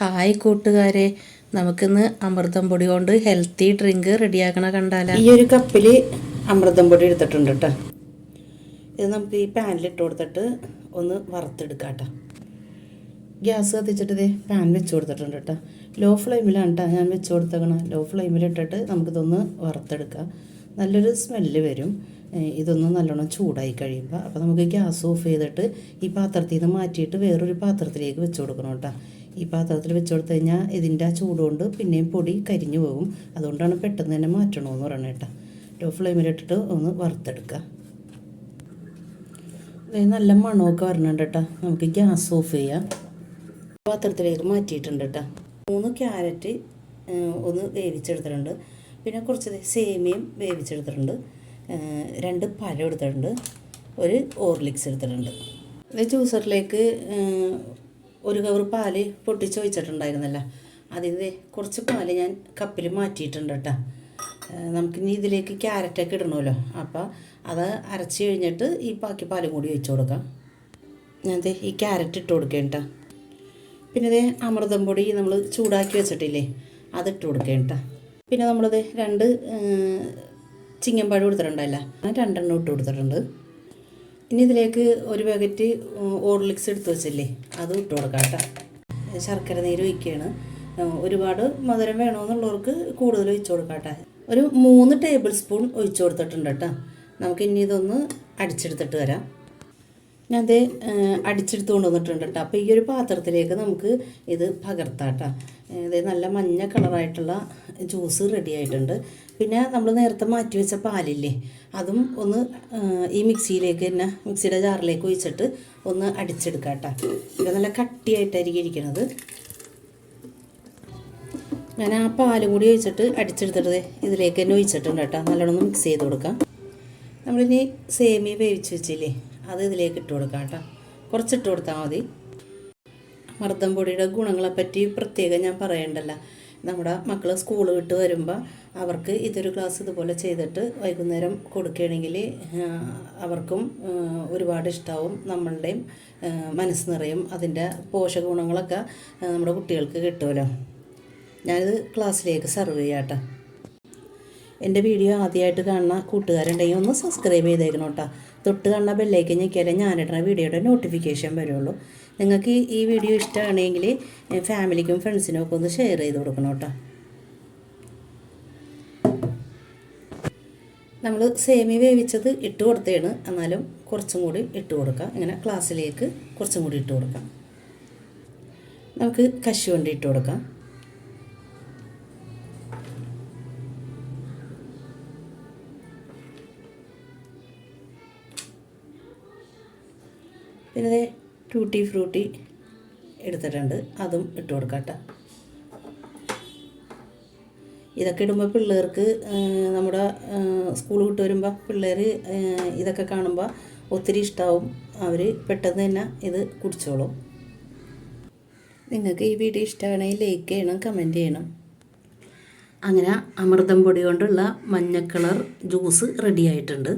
Hi കൂട്ടുകാരെ. നമുക്കിന്ന് അമൃതം പൊടി കൊണ്ട് ഹെൽത്തി ഡ്രിങ്ക് റെഡിയാക്കണ കണ്ടാലോ. ഈ ഒരു കപ്പിൽ അമൃതം പൊടി എടുത്തിട്ടുണ്ട് കേട്ടോ ഇത് നമുക്ക് ഈ പാനിൽ ഇട്ട് കൊടുത്തിട്ട് ഒന്ന് വറുത്തെടുക്കാം ഗ്യാസ് കത്തിച്ചിട്ട് പാൻ വെച്ച് കൊടുത്തിട്ടുണ്ട് കേട്ടോ ലോ ഫ്ലെയിമിലാണ് കേട്ടോ ഞാൻ വെച്ച് കൊടുത്തേക്കണം. ലോ ഫ്ലെയിമിലിട്ടിട്ട് നമുക്കിതൊന്ന് വറുത്തെടുക്കാം. നല്ലൊരു സ്മെല്ല് വരും. ഇതൊന്ന് നല്ലോണം ചൂടായി കഴിയുമ്പോൾ അപ്പോൾ നമുക്ക് ഗ്യാസ് ഓഫ് ചെയ്തിട്ട് ഈ പാത്രത്തിൽ നിന്ന് മാറ്റിയിട്ട് വേറൊരു പാത്രത്തിലേക്ക് വെച്ച് കൊടുക്കണം കേട്ടോ ഈ പാത്രത്തിൽ വെച്ച് കൊടുത്തു കഴിഞ്ഞാൽ ഇതിന്റെ ആ ചൂടുകൊണ്ട് പിന്നെയും പൊടി കരിഞ്ഞു പോകും. അതുകൊണ്ടാണ് പെട്ടെന്ന് തന്നെ മാറ്റണമെന്ന് പറയണത് കേട്ടോ. ലോ ഫ്ലെയിമിലിട്ടിട്ട് ഒന്ന് വറുത്തെടുക്കുക അതായത് നല്ല മണമൊക്കെ വരണുണ്ട് കേട്ടോ. നമുക്ക് ഗ്യാസ് ഓഫ് ചെയ്യാം. പാത്രത്തിലേക്ക് മാറ്റിയിട്ടുണ്ട് കേട്ടോ. മൂന്ന് ക്യാരറ്റ് ഒന്ന് വേവിച്ചെടുത്തിട്ടുണ്ട്. പിന്നെ കുറച്ച് സേമിയം വേവിച്ചെടുത്തിട്ടുണ്ട്. രണ്ട് പഴം എടുത്തിട്ടുണ്ട്. ഒരു ഓർലിക്സ് എടുത്തിട്ടുണ്ട്. ജ്യൂസറിലേക്ക് ഒരു കവർ പാൽ പൊട്ടിച്ച് ഒഴിച്ചിട്ടുണ്ടായിരുന്നല്ലോ അതിൽ ദേ കുറച്ച് പാൽ ഞാൻ കപ്പിൽ മാറ്റിയിട്ടുണ്ട് കേട്ടോ. നമുക്ക് നമുക്കിനി ഇതിലേക്ക് ക്യാരറ്റൊക്കെ ഇടണമല്ലോ. അപ്പോൾ അത് അരച്ച് കഴിഞ്ഞിട്ട് ഈ ബാക്കി പാലും കൂടി ഒഴിച്ച് കൊടുക്കാം. ദേ ഈ ക്യാരറ്റ് ഇട്ട് കൊടുക്കേണ്ട പിന്നെ ഇതേ അമൃതം പൊടി നമ്മൾ ചൂടാക്കി വെച്ചിട്ടില്ലേ അതിട്ട് കൊടുക്കേണ്ട പിന്നെ നമ്മളിത് രണ്ട് ചിങ്ങമ്പാട് കൊടുത്തിട്ടുണ്ടല്ലോ രണ്ടെണ്ണം ഇട്ട് കൊടുത്തിട്ടുണ്ട്. ഇനി ഇതിലേക്ക് ഒരു പാക്കറ്റ് ഓർലിക്സ് എടുത്ത് വെച്ചില്ലേ? അത് ഇട്ട് കൊടുക്കാം കേട്ടോ. ശർക്കര നീര് ഒഴിക്കുകയാണ് ഒരുപാട് മധുരം വേണമെന്നുള്ളവർക്ക് കൂടുതൽ ഒഴിച്ച് കൊടുക്കാം ഒരു മൂന്ന് ടേബിൾ സ്പൂൺ ഒഴിച്ചു കൊടുത്തിട്ടുണ്ട് കേട്ടോ. നമുക്ക് ഇനി ഇതൊന്ന് അടിച്ചെടുത്തിട്ട് വരാം. ഞാൻ അത് അടിച്ചെടുത്ത് കൊണ്ടുവന്നിട്ടുണ്ട് കേട്ടോ അപ്പോൾ ഈ ഒരു പാത്രത്തിലേക്ക് നമുക്ക് ഇത് പകർത്താം കേട്ടോ ഇത് നല്ല മഞ്ഞ കളറായിട്ടുള്ള ജ്യൂസ് റെഡി ആയിട്ടുണ്ട്. പിന്നെ നമ്മൾ നേരത്തെ മാറ്റി വെച്ച പാലില്ലേ അതും ഒന്ന് ഈ മിക്സിയിലേക്ക് തന്നെ മിക്സിയുടെ ജാറിലേക്ക് ഒഴിച്ചിട്ട് ഒന്ന് അടിച്ചെടുക്കാം കേട്ടോ ഇത് നല്ല കട്ടിയായിട്ടായിരിക്കും ഇരിക്കുന്നത് ഞാൻ ആ പാലും കൂടി ഒഴിച്ചിട്ട് അടിച്ചെടുത്തിട്ട് ഇതിലേക്ക് തന്നെ ഒഴിച്ചിട്ടുണ്ട് കേട്ടോ. നല്ലോണം മിക്സ് ചെയ്ത് കൊടുക്കാം. നമ്മളിനി സേമിയ വേവിച്ച് വെച്ചില്ലേ അത് ഇതിലേക്ക് ഇട്ട് കൊടുക്കാം കേട്ടോ. കുറച്ചിട്ട് കൊടുത്താൽ മതി. മർദ്ദം പൊടിയുടെ ഗുണങ്ങളെപ്പറ്റി പ്രത്യേകം ഞാൻ പറയണ്ടല്ല. നമ്മുടെ മക്കൾ സ്കൂൾ വിട്ട് വരുമ്പോൾ അവർക്ക് ഇതൊരു ക്ലാസ് ഇതുപോലെ ചെയ്തിട്ട് വൈകുന്നേരം കൊടുക്കുകയാണെങ്കിൽ അവർക്കും ഒരുപാട് ഇഷ്ടമാവും നമ്മളുടെയും മനസ്സ് നിറയും അതിന്റെ പോഷക ഗുണങ്ങളൊക്കെ നമ്മുടെ കുട്ടികൾക്ക് കിട്ടുമല്ലോ. ഞാനിത് ക്ലാസ്സിലേക്ക് സെർവ് ചെയ്യാം കേട്ടോ. എന്റെ വീഡിയോ ആദ്യമായിട്ട് കാണുന്ന കൂട്ടുകാരുണ്ടെങ്കിൽ ഒന്ന് സബ്സ്ക്രൈബ് ചെയ്തേക്കണം കേട്ടോ. തൊട്ട് കാണുന്ന ബെല്ലേക്ക് ഞെക്കിയാലേ ഞാനിടുന്ന വീഡിയോയുടെ നോട്ടിഫിക്കേഷൻ വരുള്ളൂ. നിങ്ങൾക്ക് ഈ- വീഡിയോ ഇഷ്ടമാണെങ്കിൽ ഫാമിലിക്കും ഫ്രണ്ട്സിനും ഒക്കെ ഒന്ന് ഷെയർ ചെയ്ത് കൊടുക്കണം കേട്ടോ. നമ്മൾ സേമി വേവിച്ചത് ഇട്ട് കൊടുത്തതാണ്. എന്നാലും കുറച്ചും കൂടി ഇട്ട് കൊടുക്കാം. ഇങ്ങനെ ക്ലാസ്സിലേക്ക് കുറച്ചും കൂടി ഇട്ട് കൊടുക്കാം. നമുക്ക് കശുവണ്ടി ഇട്ട് കൊടുക്കാം. പിന്നെ ടൂട്ടി ഫ്രൂട്ടി എടുത്തിട്ടുണ്ട്. അതും ഇട്ട് കൊടുക്കട്ടെ. കേട്ടോ ഇതൊക്കെ ഇടുമ്പോൾ പിള്ളേർക്ക് നമ്മുടെ സ്കൂൾ വിട്ട് വരുമ്പോൾ പിള്ളേർ ഇതൊക്കെ കാണുമ്പോൾ ഒത്തിരി ഇഷ്ടമാവും അവർ പെട്ടെന്ന് തന്നെ ഇത് കുടിച്ചോളും. നിങ്ങൾക്ക് ഈ വീഡിയോ ഇഷ്ടമാണെങ്കിൽ ലൈക്ക് ചെയ്യണം കമന്റ് ചെയ്യണം. അങ്ങനെ അമൃതം പൊടി കൊണ്ടുള്ള മഞ്ഞ കളർ ജ്യൂസ് റെഡി ആയിട്ടുണ്ട്.